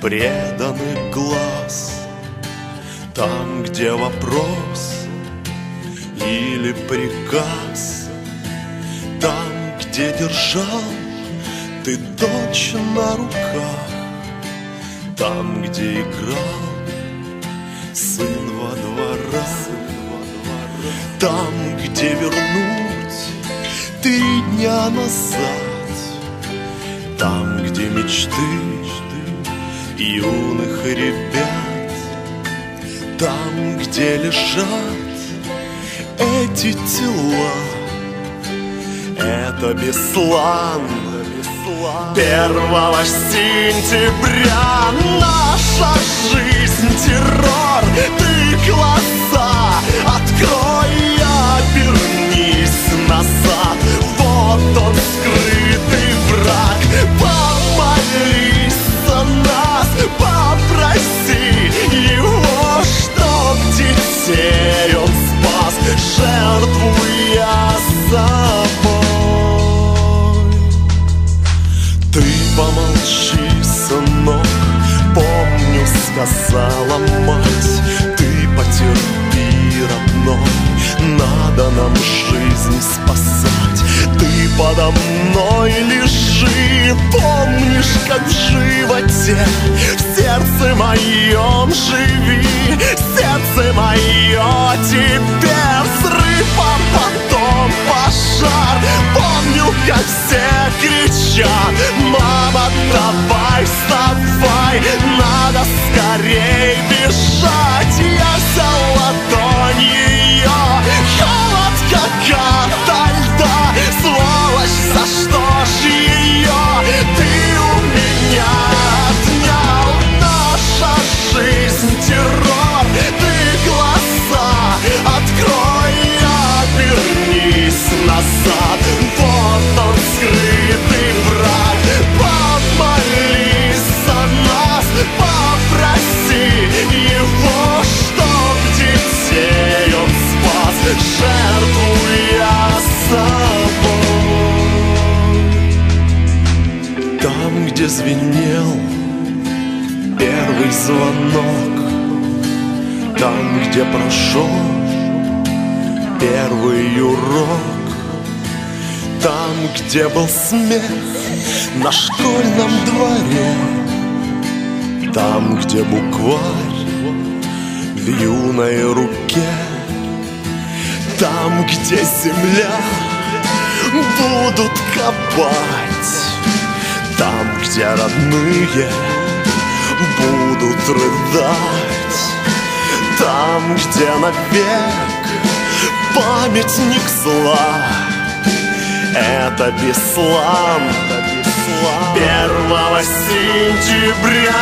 преданных глаз. Там, где вопрос или приказ. Там, где держал ты дочь на руках. Там, где играл сын во дворах. Там, где вернуть три дня назад. Там, где мечты юных ребят Там, где лежат эти тела Это Беслан Первого сентября Наша жизнь террор. Ты глаза открой подо мной лежи Помнишь, как в животе В сердце моем живи Сердце мое теперь назад. Вот он скрытый враг. Помолись за нас Попроси его, чтоб детей он спас. Жертвуя собой. Там, где звенел первый звонок Там, где прошел первый урок Там, где был смех на школьном дворе. Там, где букварь в юной руке. Там, где земля будут копать. Там, где родные будут рыдать. Там, где навек памятник зла Это Беслан Первого сентября